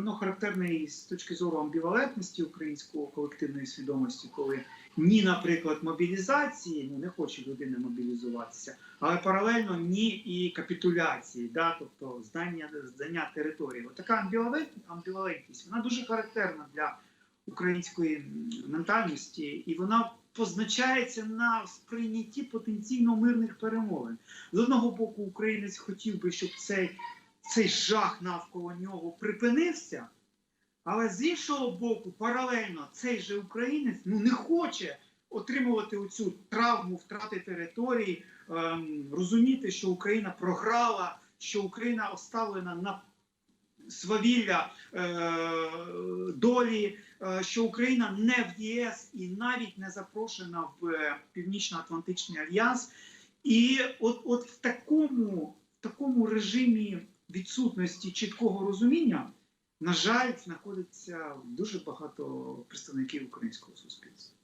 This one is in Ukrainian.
воно характерне і з точки зору амбівалентності української колективної свідомості, коли ні, наприклад, мобілізації, ну не хоче людина мобілізуватися, але паралельно ні і капітуляції, да, тобто здання, здання території. От така амбівалент, амбівалентність, вона дуже характерна для української ментальності, і вона позначається на сприйнятті потенційно мирних перемовин. З одного боку, українець хотів би, щоб цей, цей жах навколо нього припинився. Але з іншого боку, паралельно цей же українець ну не хоче отримувати оцю травму втрати території, ем, розуміти, що Україна програла, що Україна оставлена на свавілля е, долі, е, що Україна не в ЄС і навіть не запрошена в е, Північно-Атлантичний альянс. І от, от в такому, в такому режимі відсутності чіткого розуміння, на жаль, знаходиться дуже багато представників українського суспільства.